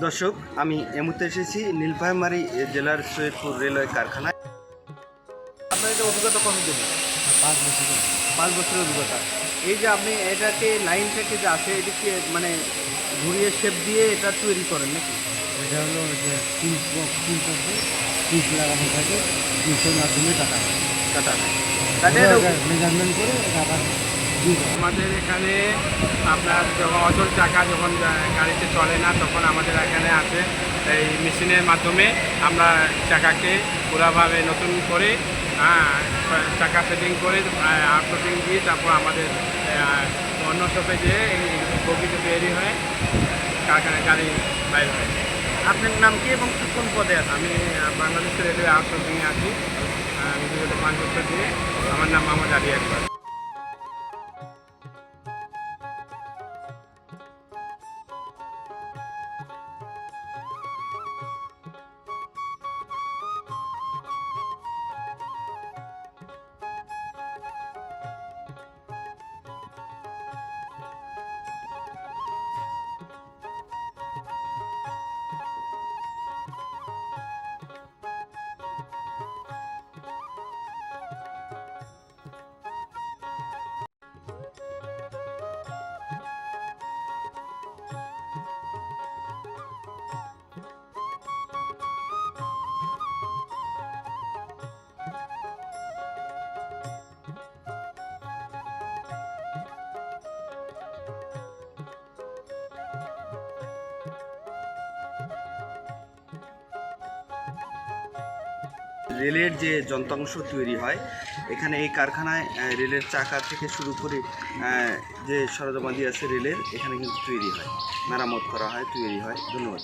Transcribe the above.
দর্শক আমি এই মুহূর্তে এসেছি নীলফামারী জেলার সৈয়দপুর রেলওয়ে কারখানায়। আপনার এটা অভিজ্ঞতা কতদিন? পাঁচ বছর পাঁচ বছরের অভিজ্ঞতা। এই যে আপনি এটাকে লাইনটাকে যে আছে এটাকে মানে ঘুরিয়ে শেপ দিয়ে এটা তৈরি করেন নাকি? এটা হলো যে পিস লাগানো থাকে পিসের মাধ্যমে কাটা কাটা মেজারমেন্ট করে এটা আবার। আমাদের এখানে আপনার যখন অচল চাকা যখন গাড়িতে চলে না তখন আমাদের এখানে আছে এই মেশিনের মাধ্যমে আমরা চাকাকে পুরাভাবে নতুন করে হ্যাঁ, চাকা সেটিং করে আউটলোডিং দিয়ে তারপর আমাদের অন্য শপে যেয়ে বগিতে তৈরি হয় কারখানায় গাড়ি বাইর হয়। আপনার নাম কি এবং কোন পদে আছে আমি বাংলাদেশ রেলওয়ে আউটসোর্সিংয়ে আছি। আমি বিগত পাঁচ বছর দিয়ে আমার নাম মোহাম্মদ আলী একবার রেলের যে যন্ত্রাংশ তৈরি হয়, এখানে এই কারখানায় রেলের চাকা থেকে শুরু করে যে সরঞ্জামাদি আছে রেলের, এখানে কিন্তু তৈরি হয়, মেরামত করা হয়, তৈরি হয়। ধন্যবাদ।